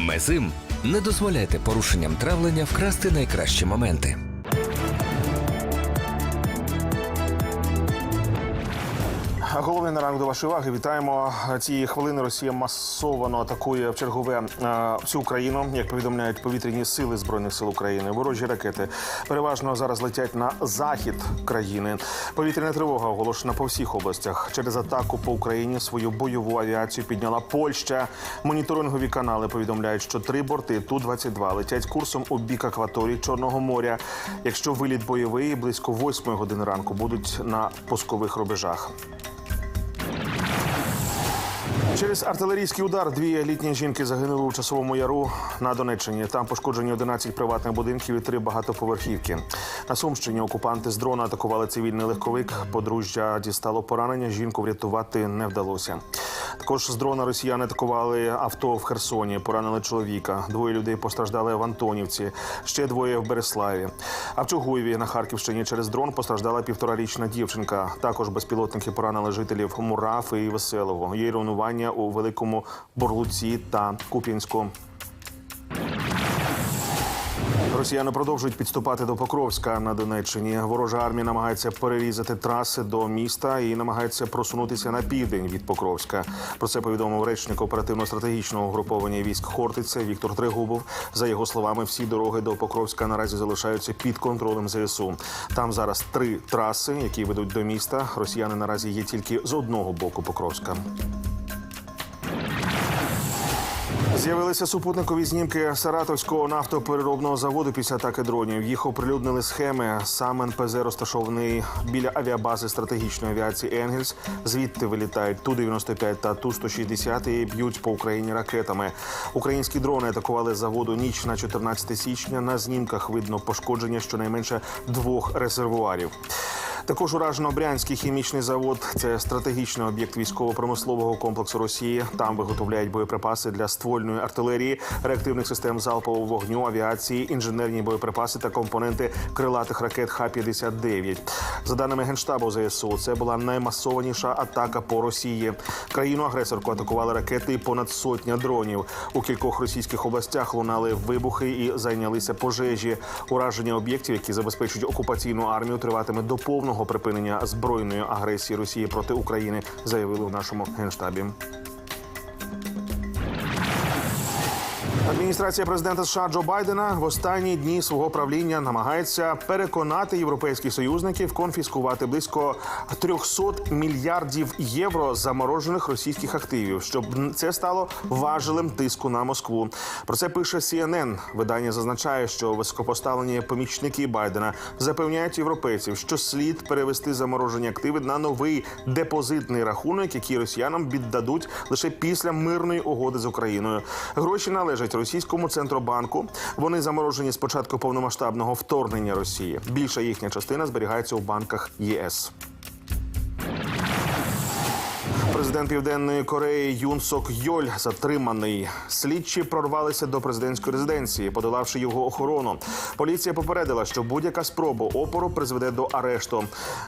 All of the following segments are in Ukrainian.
Мезим не дозволяйте порушенням травлення вкрасти найкращі моменти. Головний на ранок до вашої уваги. Вітаємо цієї хвилини. Росія масово атакує в чергове е, всю Україну. Як повідомляють повітряні сили збройних сил України, ворожі ракети переважно зараз летять на захід країни. Повітряна тривога оголошена по всіх областях. Через атаку по Україні свою бойову авіацію підняла Польща. Моніторингові канали повідомляють, що три борти ту 22 летять курсом у бік акваторії Чорного моря. Якщо виліт бойовий, близько 8 години ранку будуть на пускових рубежах. Через артилерійський удар дві літні жінки загинули у часовому яру на Донеччині. Там пошкоджені 11 приватних будинків і три багатоповерхівки. На Сумщині окупанти з дрона атакували цивільний легковик. Подружжя дістало поранення. Жінку врятувати не вдалося. Також з дрона росіяни атакували авто в Херсоні. Поранили чоловіка. Двоє людей постраждали в Антонівці. Ще двоє в Береславі. А в Чугуєві на Харківщині через дрон постраждала півторарічна дівчинка. Також безпілотники поранили жителів Мурафи і Веселого. Є руйнування у Великому Борлуці та Куп'янську. Росіяни продовжують підступати до Покровська на Донеччині. Ворожа армія намагається перерізати траси до міста і намагається просунутися на південь від Покровська. Про це повідомив речник оперативно-стратегічного угруповання військ Хортиця Віктор Тригубов. За його словами, всі дороги до Покровська наразі залишаються під контролем ЗСУ. Там зараз три траси, які ведуть до міста. Росіяни наразі є тільки з одного боку Покровська. З'явилися супутникові знімки Саратовського нафтопереробного заводу після атаки дронів. Їх оприлюднили схеми. Сам НПЗ розташований біля авіабази стратегічної авіації Енгельс. Звідти вилітають ту 95 та ту 160 і б'ють по Україні ракетами. Українські дрони атакували заводу ніч на 14 січня. На знімках видно пошкодження щонайменше двох резервуарів. Також уражено Брянський хімічний завод. Це стратегічний об'єкт військово-промислового комплексу Росії. Там виготовляють боєприпаси для ствольної артилерії, реактивних систем залпового вогню, авіації, інженерні боєприпаси та компоненти крилатих ракет Х-59. За даними генштабу ЗСУ, це була наймасованіша атака по Росії. Країну агресорку атакували ракети і понад сотня дронів. У кількох російських областях лунали вибухи і зайнялися пожежі. Ураження об'єктів, які забезпечують окупаційну армію, триватиме до повного припинення збройної агресії Росії проти України, заявили в нашому генштабі. Адміністрація президента США Джо Байдена в останні дні свого правління намагається переконати європейських союзників конфіскувати близько 300 мільярдів євро заморожених російських активів, щоб це стало важелем тиску на Москву. Про це пише CNN. Видання зазначає, що високопоставлені помічники Байдена запевняють європейців, що слід перевести заморожені активи на новий депозитний рахунок, який росіянам віддадуть лише після мирної угоди з Україною. Гроші належать російському центробанку. Вони заморожені з початку повномасштабного вторгнення Росії. Більша їхня частина зберігається у банках ЄС. Президент Південної Кореї Юн Сок Йоль затриманий. Слідчі прорвалися до президентської резиденції, подолавши його охорону. Поліція попередила, що будь-яка спроба опору призведе до арешту.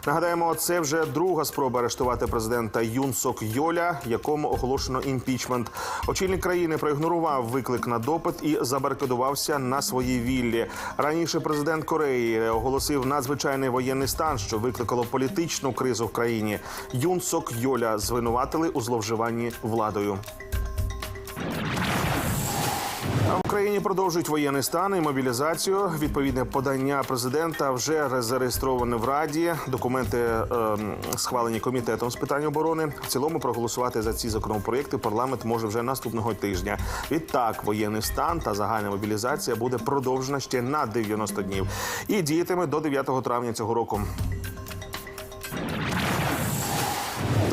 Нагадаємо, це вже друга спроба арештувати президента Юн Сок Йоля, якому оголошено імпічмент. Очільник країни проігнорував виклик на допит і забаркадувався на своїй віллі. Раніше президент Кореї оголосив надзвичайний воєнний стан, що викликало політичну кризу в країні. Юн Сок Йоля звинуватили у зловживанні владою. А в Україні продовжують воєнний стан і мобілізацію. Відповідне подання президента вже зареєстроване в Раді. Документи ем, схвалені комітетом з питань оборони. В цілому проголосувати за ці законопроекти парламент може вже наступного тижня. Відтак, воєнний стан та загальна мобілізація буде продовжена ще на 90 днів і діятиме до 9 травня цього року.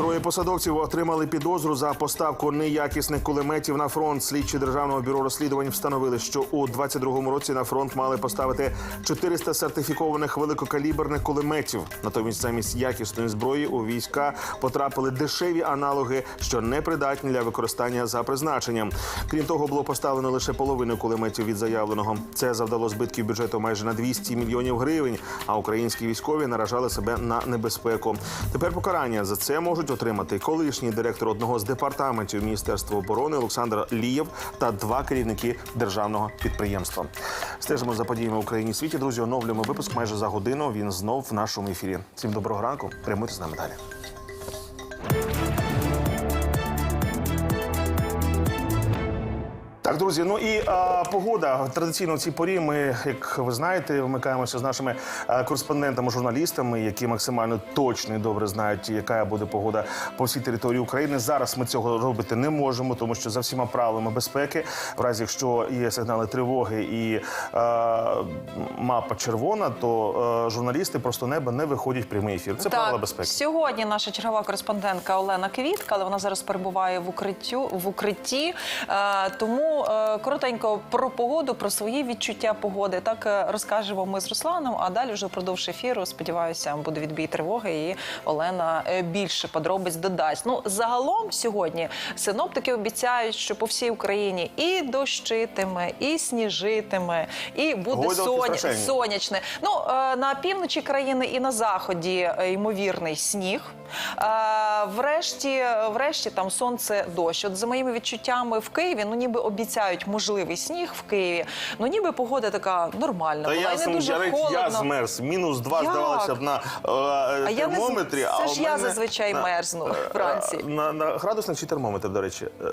Троє посадовців отримали підозру за поставку неякісних кулеметів на фронт. Слідчі державного бюро розслідувань встановили, що у 22-му році на фронт мали поставити 400 сертифікованих великокаліберних кулеметів. Натомість, замість якісної зброї у війська потрапили дешеві аналоги, що не придатні для використання за призначенням. Крім того, було поставлено лише половину кулеметів від заявленого. Це завдало збитків бюджету майже на 200 мільйонів гривень. А українські військові наражали себе на небезпеку. Тепер покарання за це можуть отримати колишній директор одного з департаментів Міністерства оборони Олександр Лієв та два керівники державного підприємства. Стежимо за подіями в Україні і світі. Друзі, оновлюємо випуск майже за годину. Він знов в нашому ефірі. Всім доброго ранку. Прямуйте з нами далі. Так, друзі, ну і а, погода традиційно в цій порі. Ми, як ви знаєте, вмикаємося з нашими а, кореспондентами, журналістами, які максимально точно і добре знають, яка буде погода по всій території України. Зараз ми цього робити не можемо, тому що за всіма правилами безпеки, в разі якщо є сигнали тривоги і а, мапа червона, то а, журналісти просто неба не виходять в прямий ефір. Це правила безпеки. Сьогодні наша чергова кореспондентка Олена Квітка, але вона зараз перебуває в укриттю в укритті. Е, тому е, коротенько про погоду, про свої відчуття погоди. Так е, розкажемо ми з Русланом. А далі вже впродовж ефіру. Сподіваюся, буде відбій тривоги, і Олена е, більше подробиць додасть. Ну загалом сьогодні синоптики обіцяють, що по всій Україні і дощитиме, і сніжитиме, і буде соня, сонячне. Ну на півночі країни і на заході ймовірний сніг. Врешті, врешті там сонце дощ. От за моїми відчуттями в Києві, ну ніби обіцяють можливий сніг в Києві. Ну ніби погода така нормальна. Та була я, і не сам- дуже я, я холодно. змерз. Мінус два Як? здавалося б на е, А я не з- термометрі. це а ж я мене зазвичай мерзну е, вранці. е, На, на градусник чи термометр, до речі? Е,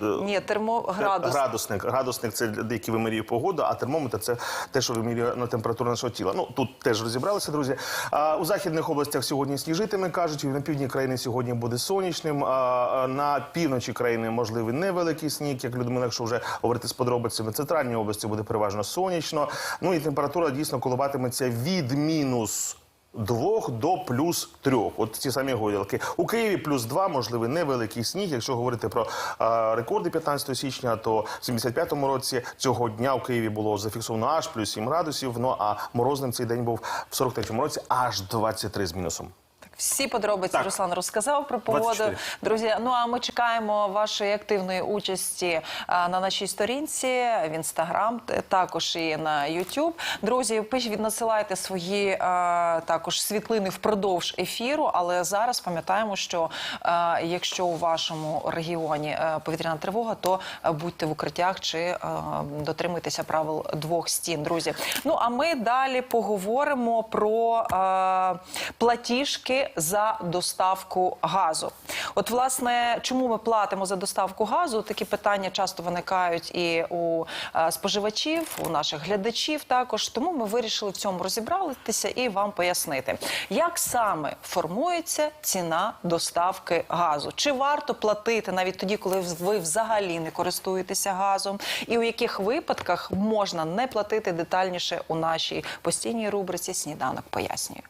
Ні, термоградус. Градусник. Градусник це який вимірює погоду, а термометр це те, що вимірює на температуру нашого тіла. Ну тут теж розібралися, друзі. А у західних областях сьогодні сніжитиме, кажуть, на півдні країни сьогодні буде сонячним. А на півночі країни можливий невеликий сніг, як Людмила, якщо вже говорити з подробицями. В центральній області буде переважно сонячно. Ну і температура дійсно коливатиметься від мінус. Двох до плюс трьох. От ці самі гойдалки. У Києві плюс два, можливий невеликий сніг. Якщо говорити про е, рекорди 15 січня, то в 75-му році цього дня у Києві було зафіксовано аж плюс 7 градусів. Ну а морозним цей день був в 43-му році аж 23 з мінусом. Всі подробиці Так. Руслан розказав про погоду. 24. Друзі, ну а ми чекаємо вашої активної участі а, на нашій сторінці в інстаграм, також і на Ютуб. Друзі, пишіть, надсилайте свої а, також світлини впродовж ефіру. Але зараз пам'ятаємо, що а, якщо у вашому регіоні а, повітряна тривога, то будьте в укриттях чи а, дотримуйтеся правил двох стін. Друзі, ну а ми далі поговоримо про а, платіжки за доставку газу. От, власне, чому ми платимо за доставку газу? Такі питання часто виникають і у е, споживачів, у наших глядачів також. Тому ми вирішили в цьому розібратися і вам пояснити, як саме формується ціна доставки газу. Чи варто платити навіть тоді, коли ви взагалі не користуєтеся газом, і у яких випадках можна не платити детальніше у нашій постійній рубриці Сніданок пояснюю.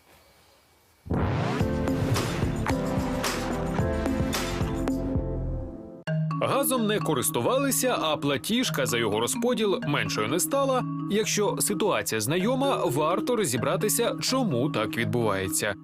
Газом не користувалися, а платіжка за його розподіл меншою не стала. Якщо ситуація знайома, варто розібратися, чому так відбувається.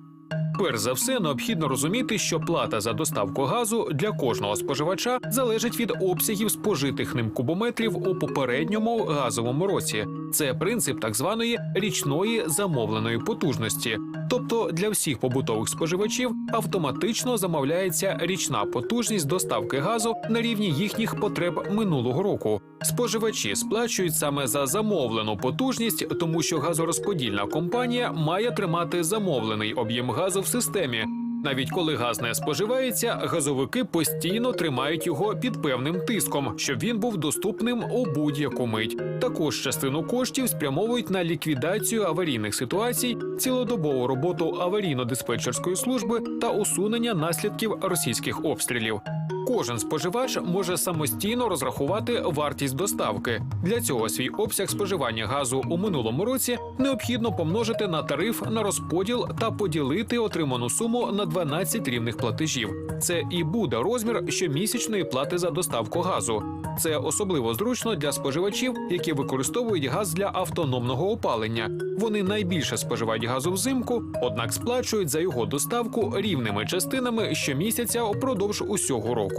Перш за все, необхідно розуміти, що плата за доставку газу для кожного споживача залежить від обсягів спожитих ним кубометрів у попередньому газовому році. Це принцип так званої річної замовленої потужності. Тобто для всіх побутових споживачів автоматично замовляється річна потужність доставки газу на рівні їхніх потреб минулого року. Споживачі сплачують саме за замовлену потужність, тому що газорозподільна компанія має тримати замовлений об'єм газу в системі. Навіть коли газ не споживається, газовики постійно тримають його під певним тиском, щоб він був доступним у будь-яку мить. Також частину коштів спрямовують на ліквідацію аварійних ситуацій, цілодобову роботу аварійно-диспетчерської служби та усунення наслідків російських обстрілів. Кожен споживач може самостійно розрахувати вартість доставки. Для цього свій обсяг споживання газу у минулому році необхідно помножити на тариф на розподіл та поділити отриману суму на 12 рівних платежів. Це і буде розмір щомісячної плати за доставку газу. Це особливо зручно для споживачів, які використовують газ для автономного опалення. Вони найбільше споживають газу взимку, однак сплачують за його доставку рівними частинами щомісяця упродовж усього року.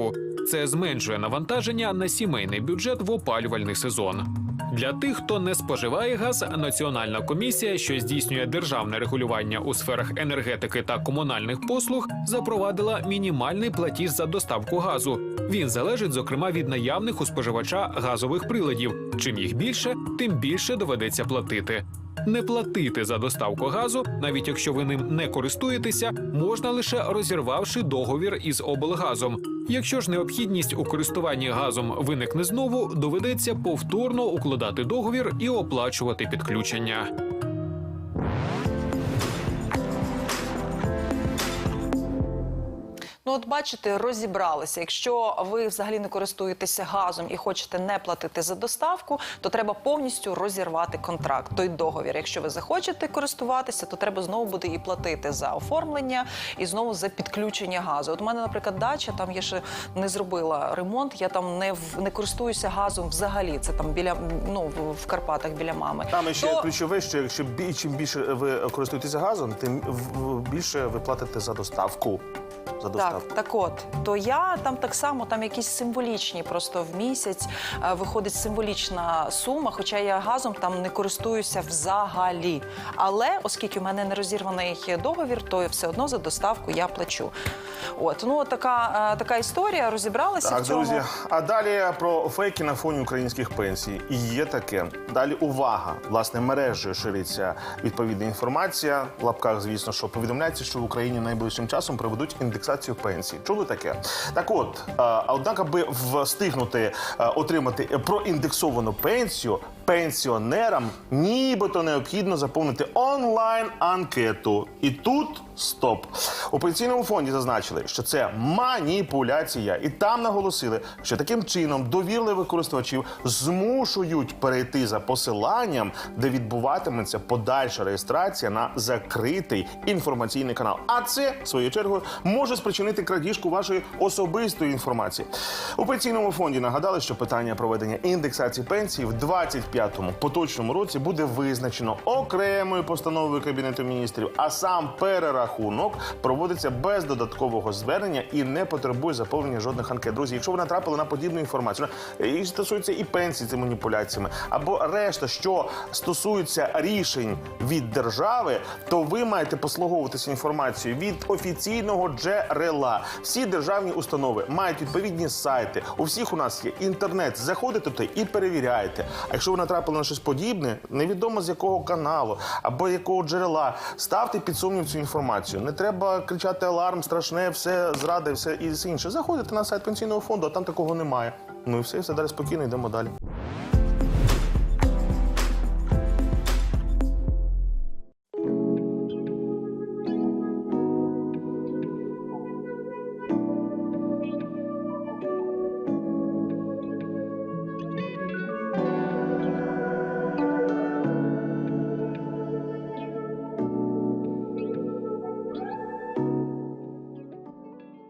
Це зменшує навантаження на сімейний бюджет в опалювальний сезон. Для тих, хто не споживає газ, Національна комісія, що здійснює державне регулювання у сферах енергетики та комунальних послуг, запровадила мінімальний платіж за доставку газу. Він залежить, зокрема, від наявних у споживача газових приладів. Чим їх більше, тим більше доведеться платити. Не платити за доставку газу, навіть якщо ви ним не користуєтеся, можна лише розірвавши договір із облгазом. Якщо ж необхідність у користуванні газом виникне знову, доведеться повторно укладати договір і оплачувати підключення. Ну, от бачите, розібралися. Якщо ви взагалі не користуєтеся газом і хочете не платити за доставку, то треба повністю розірвати контракт, той договір. Якщо ви захочете користуватися, то треба знову буде і платити за оформлення і знову за підключення газу. От у мене, наприклад, дача, там я ще не зробила ремонт. Я там не в- не користуюся газом взагалі. Це там біля ну в- Карпатах біля мами. Там ще То- ключове, що якщо бі- чим більше ви користуєтеся газом, тим більше ви платите за доставку. За доставку. Так, так от, то я там так само, там якісь символічні, просто в місяць е, виходить символічна сума, хоча я газом там не користуюся взагалі. Але оскільки в мене не розірваний договір, то все одно за доставку я плачу. От, ну така, е, така історія, розібралася Так, в цьому. друзі. А далі про фейки на фоні українських пенсій. І є таке. Далі увага. Власне, мережею шириться відповідна інформація. В лапках, звісно, що повідомляється, що в Україні найближчим часом проведуть індексацію пенсій. Чули таке? Так от, е, однак, аби встигнути е, отримати проіндексовану пенсію, пенсіонерам нібито необхідно заповнити онлайн анкету. І тут стоп. У пенсійному фонді зазначили, що це маніпуляція, і там наголосили, що таким чином довірливих користувачів змушують перейти за посиланням, де відбуватиметься подальша реєстрація на закритий інформаційний канал. А це, в свою чергу, може спричинити крадіжку вашої особистої інформації. У пенсійному фонді нагадали, що питання проведення індексації пенсії в 25-му поточному році буде визначено окремою постановою Кабінету міністрів, а сам перерахунок проводиться без додаткового звернення і не потребує заповнення жодних анкет. Друзі, якщо ви натрапили на подібну інформацію, і стосується і пенсій цими маніпуляціями, або решта, що стосується рішень від держави, то ви маєте послуговуватися інформацією від офіційного джерела. Всі державні установи мають відповідні сайти. У всіх у нас є інтернет. Заходите туди і перевіряєте. А якщо ви натрапили на щось подібне, невідомо з якого каналу або якого джерела, ставте під сумнів цю інформацію. Не треба кричати аларм, страшне, все зради, все і інше. Заходите на сайт пенсійного фонду, а там такого немає. Ну і все, все далі спокійно йдемо далі.